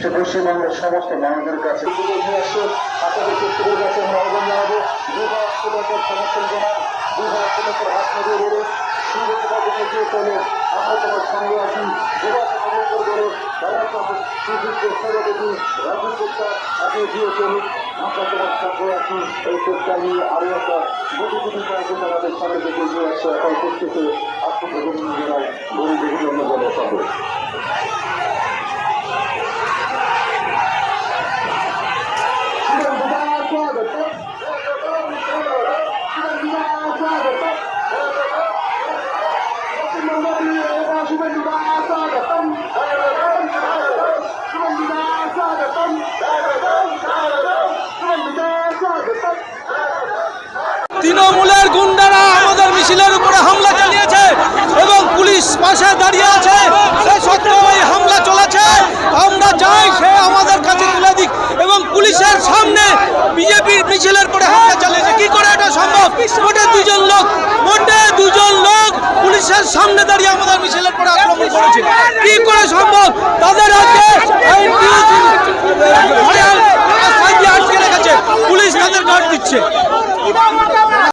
সে পশ্চিমবঙ্গের সমস্ত মানুষদের কাছে আপনাদের প্রত্যেকের কাছে আমরা আহ্বান জানাব দুবার কোনোটার সমর্থন জানান নদীয়ে বলে সুযোগ এগিয়ে চলে আমরা তোমার সঙ্গে আছি দুবার সমর্থন করে সুযোগ সভাপতি রাজীব গুপ্তা আপনি দিয়ে চলুন আমাদের সামনে এগিয়ে আসছে এখন প্রত্যেকে আত্মপ্রবন্ধ জানায় গরিব বিভিন্ন জনসাধারণ তৃণমূলের গুন্ডারা আমাদের মিছিলের উপরে হামলা চালিয়েছে এবং পুলিশ পাশে দাঁড়িয়ে আছে। হামলা চলেছে। আমরা চাই সে আমাদের কাছে তুলে দিক এবং পুলিশের সামনে বিজেপির মিছিলের পরে হামলা চালিয়েছে। কি করে এটা সম্ভব? মোটে দুজন লোক, মোটে দুজন লোক পুলিশের সামনে দাঁড়িয়ে আমাদের মিছিলের পরে আক্রমণ করেছে। কি করে সম্ভব? হাজার কার্ড দিচ্ছে।